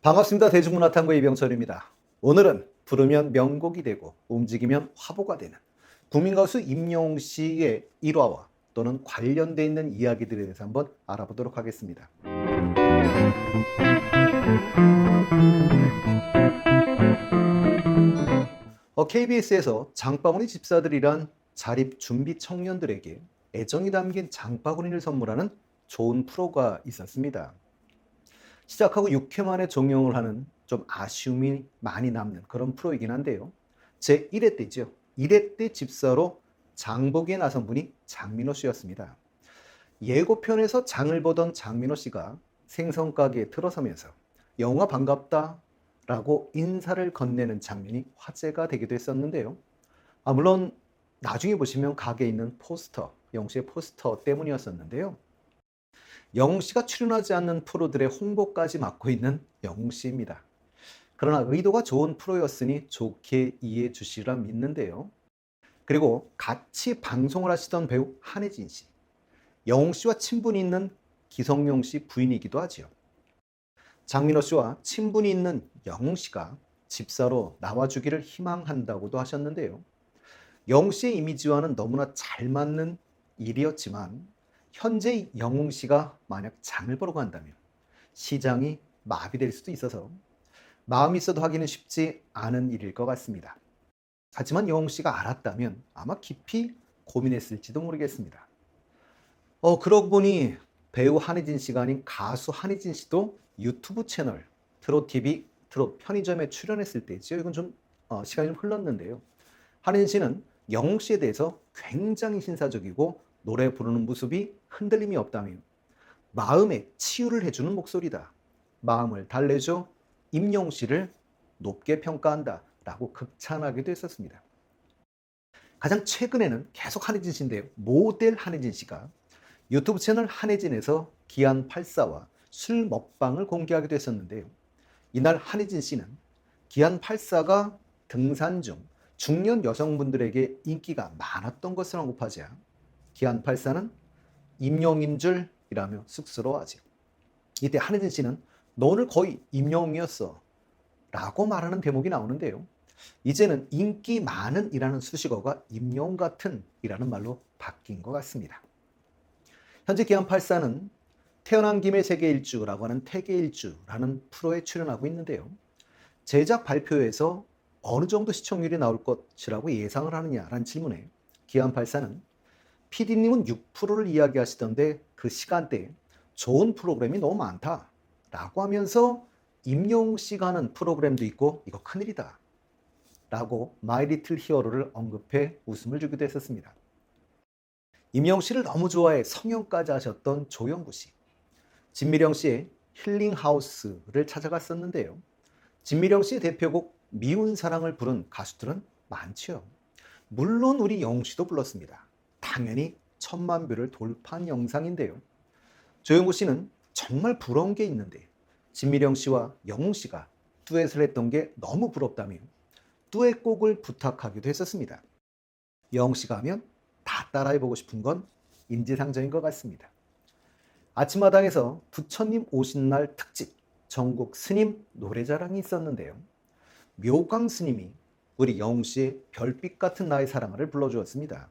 반갑습니다. 대중문화탐구 이병철입니다. 오늘은 부르면 명곡이 되고 움직이면 화보가 되는 국민가수 임영웅 씨의 일화와 또는 관련돼 있는 이야기들에 대해서 한번 알아보도록 하겠습니다. 어, KBS에서 장바구니 집사들이란 자립 준비 청년들에게 애정이 담긴 장바구니를 선물하는 좋은 프로가 있었습니다. 시작하고 6회 만에 종영을 하는 좀 아쉬움이 많이 남는 그런 프로이긴 한데요. 제 1회 때죠. 1회 때 집사로 장보기에 나선 분이 장민호 씨였습니다. 예고편에서 장을 보던 장민호 씨가 생선가게에 들어서면서 영화 반갑다 라고 인사를 건네는 장면이 화제가 되기도 했었는데요. 아, 물론 나중에 보시면 가게에 있는 포스터, 영웅 씨의 포스터 때문이었었는데요. 영웅 씨가 출연하지 않는 프로들의 홍보까지 맡고 있는 영웅 씨입니다. 그러나 의도가 좋은 프로였으니 좋게 이해해 주시리라 믿는데요. 그리고 같이 방송을 하시던 배우 한혜진 씨, 영웅 씨와 친분이 있는 기성용 씨 부인이기도 하지요. 장민호 씨와 친분이 있는 영웅 씨가 집사로 나와주기를 희망한다고도 하셨는데요. 영웅 씨의 이미지와는 너무나 잘 맞는 일이었지만 현재 영웅 씨가 만약 장을 보러 간다면 시장이 마비될 수도 있어서 마음이 있어도 하기는 쉽지 않은 일일 것 같습니다. 하지만 영웅 씨가 알았다면 아마 깊이 고민했을지도 모르겠습니다. 어, 그러고 보니 배우 한혜진 씨가 아닌 가수 한혜진 씨도 유튜브 채널 트롯TV 트롯 편의점에 출연했을 때지요. 이건 좀 어, 시간이 좀 흘렀는데요. 한혜진 씨는 영웅 씨에 대해서 굉장히 신사적이고 노래 부르는 모습이 흔들림이 없다며 마음에 치유를 해주는 목소리다. 마음을 달래줘 임영웅 씨를 높게 평가한다. 라고 극찬하기도 했었습니다. 가장 최근에는 계속 한혜진 씨인데요. 모델 한혜진 씨가 유튜브 채널 한혜진에서 기안 84와 술 먹방을 공개하기도 했었는데요. 이날 한혜진 씨는 기안 84가 등산 중 중년 여성분들에게 인기가 많았던 것을 언급하자 기안 84는 임영인 줄이라며 쑥스러워하죠. 이때 한혜진 씨는 너 오늘 거의 임영웅이었어 라고 말하는 대목이 나오는데요. 이제는 인기 많은 이라는 수식어가 임영웅 같은 이라는 말로 바뀐 것 같습니다. 현재 기안84는 태어난 김에 세계 일주라고 하는 태계 일주라는 프로에 출연하고 있는데요. 제작 발표에서 어느 정도 시청률이 나올 것이라고 예상을 하느냐라는 질문에 기안84는 PD님은 6%를 이야기하시던데 그 시간대에 좋은 프로그램이 너무 많다 라고 하면서 임영웅 씨가 하는 프로그램도 있고 이거 큰일이다 라고 마이 리틀 히어로를 언급해 웃음을 주기도 했었습니다. 임영웅 씨를 너무 좋아해 성형까지 하셨던 조영구 씨. 진미령 씨의 힐링 하우스를 찾아갔었는데요. 진미령 씨의 대표곡 미운 사랑을 부른 가수들은 많지요. 물론 우리 영웅 씨도 불렀습니다. 당연히 천만 뷰를 돌파한 영상인데요. 조영구 씨는 정말 부러운 게 있는데 진미령 씨와 영웅 씨가 듀엣을 했던 게 너무 부럽다며 듀엣곡을 부탁하기도 했었습니다. 영웅 씨가 하면 다 따라해보고 싶은 건 인지상정인 것 같습니다. 아침마당에서 부처님 오신 날 특집 전국 스님 노래자랑이 있었는데요. 묘광 스님이 우리 영웅 씨의 별빛 같은 나의 사랑을 불러주었습니다.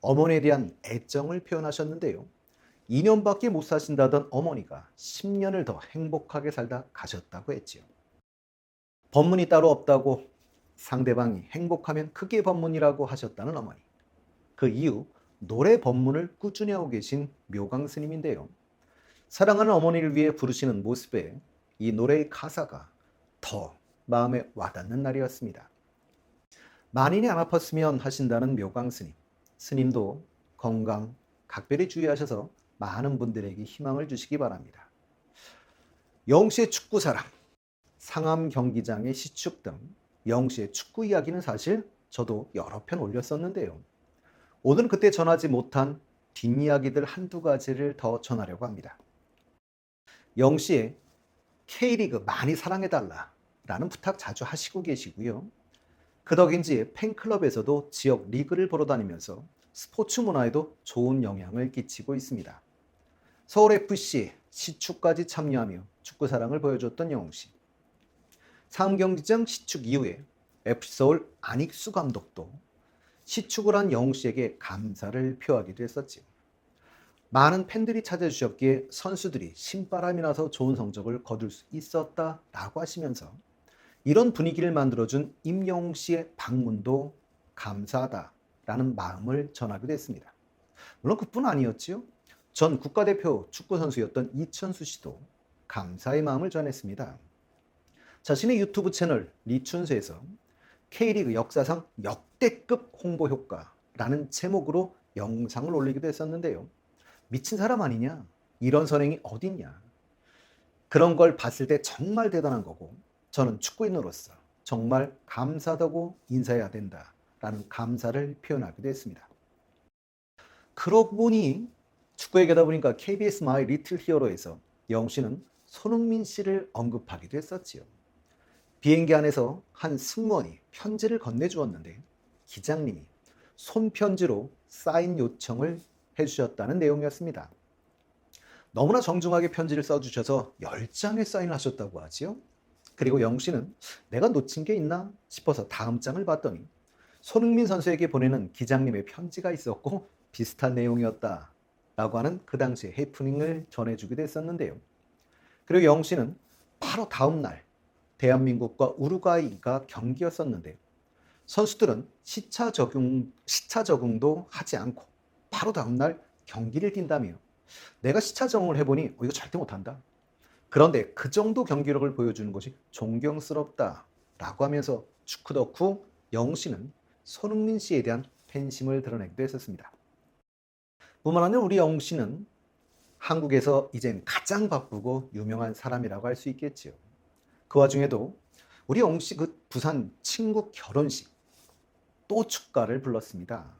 어머니에 대한 애정을 표현하셨는데요. 2년밖에 못 사신다던 어머니가 10년을 더 행복하게 살다 가셨다고 했지요. 법문이 따로 없다고 상대방이 행복하면 그게 법문이라고 하셨다는 어머니. 그 이후 노래 법문을 꾸준히 하고 계신 묘강 스님인데요. 사랑하는 어머니를 위해 부르시는 모습에 이 노래의 가사가 더 마음에 와닿는 날이었습니다. 만인이 안 아팠으면 하신다는 묘강 스님. 스님도 건강 각별히 주의하셔서 많은 분들에게 희망을 주시기 바랍니다. 영시의 축구 사랑, 상암 경기장의 시축 등 영시의 축구 이야기는 사실 저도 여러 편 올렸었는데요. 오늘은 그때 전하지 못한 뒷이야기들 한두 가지를 더 전하려고 합니다. 영시의 K리그 많이 사랑해달라 라는 부탁 자주 하시고 계시고요. 그 덕인지 팬클럽에서도 지역 리그를 보러 다니면서 스포츠 문화에도 좋은 영향을 끼치고 있습니다. 서울FC 시축까지 참여하며 축구 사랑을 보여줬던 영웅 씨. 상경기장 시축 이후에 FC 서울 안익수 감독도 시축을 한 영웅 씨에게 감사를 표하기도 했었지요. 많은 팬들이 찾아주셨기에 선수들이 신바람이 나서 좋은 성적을 거둘 수 있었다라고 하시면서 이런 분위기를 만들어준 임영웅 씨의 방문도 감사하다라는 마음을 전하기도 했습니다. 물론 그뿐 아니었지요. 전 국가대표 축구 선수였던 이천수 씨도 감사의 마음을 전했습니다. 자신의 유튜브 채널 리춘수에서 K리그 역사상 역대급 홍보 효과라는 제목으로 영상을 올리기도 했었는데요. 미친 사람 아니냐? 이런 선행이 어딨냐? 그런 걸 봤을 때 정말 대단한 거고 저는 축구인으로서 정말 감사하다고 인사해야 된다라는 감사를 표현하기도 했습니다. 그러고 보니 축구 얘기하다 보니까 KBS 마이 리틀 히어로에서 영웅 씨는 손흥민 씨를 언급하기도 했었지요. 비행기 안에서 한 승무원이 편지를 건네주었는데 기장님이 손편지로 사인 요청을 해주셨다는 내용이었습니다. 너무나 정중하게 편지를 써주셔서 10장의 사인을 하셨다고 하지요. 그리고 영 씨는 내가 놓친 게 있나 싶어서 다음 장을 봤더니 손흥민 선수에게 보내는 기장님의 편지가 있었고 비슷한 내용이었다. 라고 하는 그 당시의 해프닝을 전해주기도 했었는데요. 그리고 영 씨는 바로 다음 날 대한민국과 우루과이가 경기였었는데 선수들은 시차 적용 시차 적응도 하지 않고 바로 다음 날 경기를 뛴다며 내가 시차 적응을 해보니 어, 이거 절대 못한다. 그런데 그 정도 경기력을 보여주는 것이 존경스럽다라고 하면서 축구 덕후 영 씨는 손흥민 씨에 대한 팬심을 드러내기도 했었습니다. 뿐만 아니라 우리 영 씨는 한국에서 이젠 가장 바쁘고 유명한 사람이라고 할 수 있겠지요. 그 와중에도 우리 영 씨 그 부산 친구 결혼식 또 축가를 불렀습니다.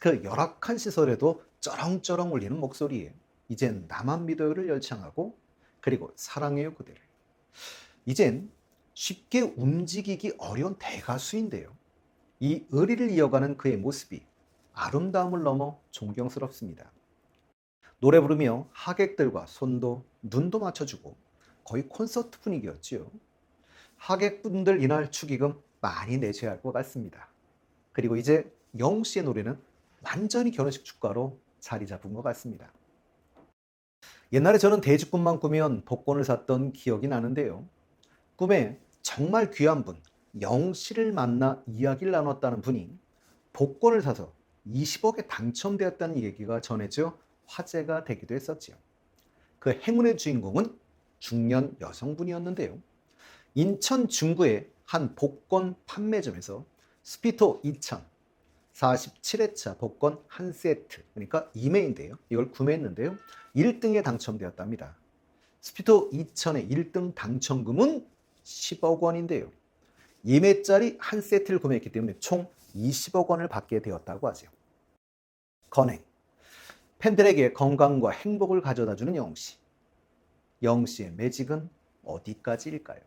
그 열악한 시설에도 쩌렁쩌렁 울리는 목소리에 이젠 나만 믿어요를 열창하고 그리고 사랑해요 그대를 이젠 쉽게 움직이기 어려운 대가수인데요. 이 의리를 이어가는 그의 모습이 아름다움을 넘어 존경스럽습니다. 노래 부르며 하객들과 손도 눈도 맞춰주고 거의 콘서트 분위기였지요. 하객분들 이날 축의금 많이 내셔야 할 것 같습니다. 그리고 이제 영웅 씨의 노래는 완전히 결혼식 축가로 자리 잡은 것 같습니다. 옛날에 저는 대직꿈만 꾸면 복권을 샀던 기억이 나는데요. 꿈에 정말 귀한 분, 영웅 씨를 만나 이야기를 나눴다는 분이 복권을 사서 20억에 당첨되었다는 얘기가 전해져 화제가 되기도 했었지요. 그 행운의 주인공은 중년 여성분이었는데요. 인천 중구의 한 복권 판매점에서 스피토 2000 47회차 복권 한 세트 그러니까 2매인데요. 이걸 구매했는데요. 1등에 당첨되었답니다. 스피토 2000의 1등 당첨금은 10억 원인데요. 2매짜리 한 세트를 구매했기 때문에 총 20억 원을 받게 되었다고 하죠. 건행. 팬들에게 건강과 행복을 가져다 주는 영씨. 영씨의 매직은 어디까지일까요?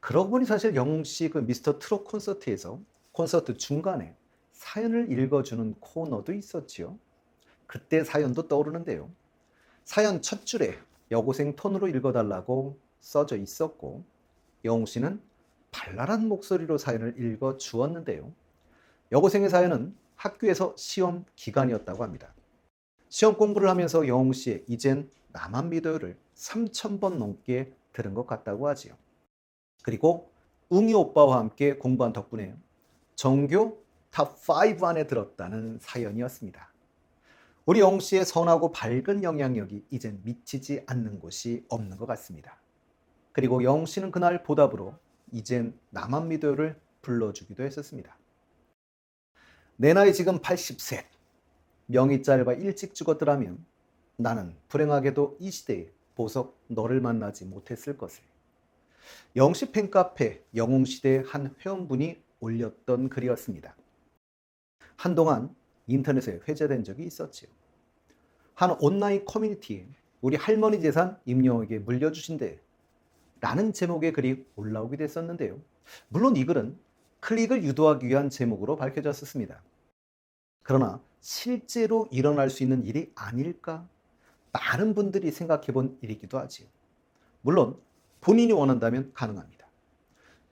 그러고 보니 사실 영씨 그 미스터 트롯 콘서트에서 콘서트 중간에 사연을 읽어주는 코너도 있었지요. 그때 사연도 떠오르는데요. 사연 첫 줄에 여고생 톤으로 읽어달라고 써져 있었고 영웅 씨는 발랄한 목소리로 사연을 읽어 주었는데요. 여고생의 사연은 학교에서 시험 기간이었다고 합니다. 시험 공부를 하면서 영웅 씨의 이젠 나만 믿어요를 3,000번 넘게 들은 것 같다고 하지요. 그리고 웅이 오빠와 함께 공부한 덕분에 정교 탑5 안에 들었다는 사연이었습니다. 우리 영웅 씨의 선하고 밝은 영향력이 이젠 미치지 않는 곳이 없는 것 같습니다. 그리고 영웅 씨는 그날 보답으로 이젠 믿어요를 불러주기도 했었습니다. 내 나이 지금 80세. 명이 짧아 일찍 죽었더라면 나는 불행하게도 이 시대에 보석 너를 만나지 못했을 것을. 영시 팬카페 영웅시대 한 회원분이 올렸던 글이었습니다. 한동안 인터넷에 회자된 적이 있었지요. 한 온라인 커뮤니티에 우리 할머니 재산 임영에게 물려주신대 라는 제목의 글이 올라오게 됐었는데요. 물론 이 글은 클릭을 유도하기 위한 제목으로 밝혀졌었습니다. 그러나 실제로 일어날 수 있는 일이 아닐까? 많은 분들이 생각해 본 일이기도 하지요. 물론 본인이 원한다면 가능합니다.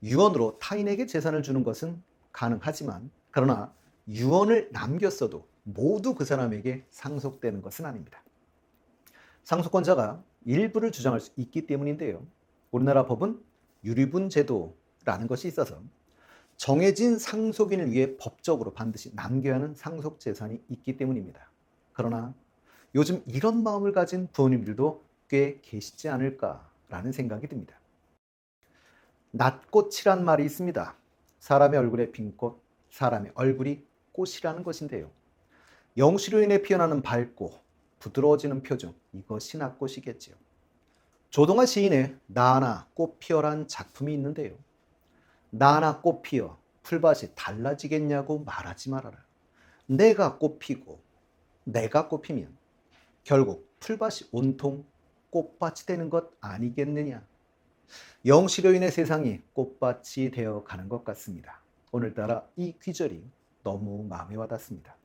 유언으로 타인에게 재산을 주는 것은 가능하지만 그러나 유언을 남겼어도 모두 그 사람에게 상속되는 것은 아닙니다. 상속권자가 일부를 주장할 수 있기 때문인데요. 우리나라 법은 유리분 제도라는 것이 있어서 정해진 상속인을 위해 법적으로 반드시 남겨야 하는 상속 재산이 있기 때문입니다. 그러나 요즘 이런 마음을 가진 부모님들도 꽤 계시지 않을까라는 생각이 듭니다. 낫꽃이란 말이 있습니다. 사람의 얼굴에 핀 꽃, 사람의 얼굴이 꽃이라는 것인데요. 영시로 인해 피어나는 밝고 부드러워지는 표정, 이것이 낫꽃이겠지요. 조동아 시인의 나나 꽃 피어란 작품이 있는데요. 나나 꽃 피어 풀밭이 달라지겠냐고 말하지 말아라. 내가 꽃 피고 내가 꽃 피면 결국 풀밭이 온통 꽃밭이 되는 것 아니겠느냐. 영시로 인해 세상이 꽃밭이 되어 가는 것 같습니다. 오늘따라 이 귀절이 너무 마음에 와닿습니다.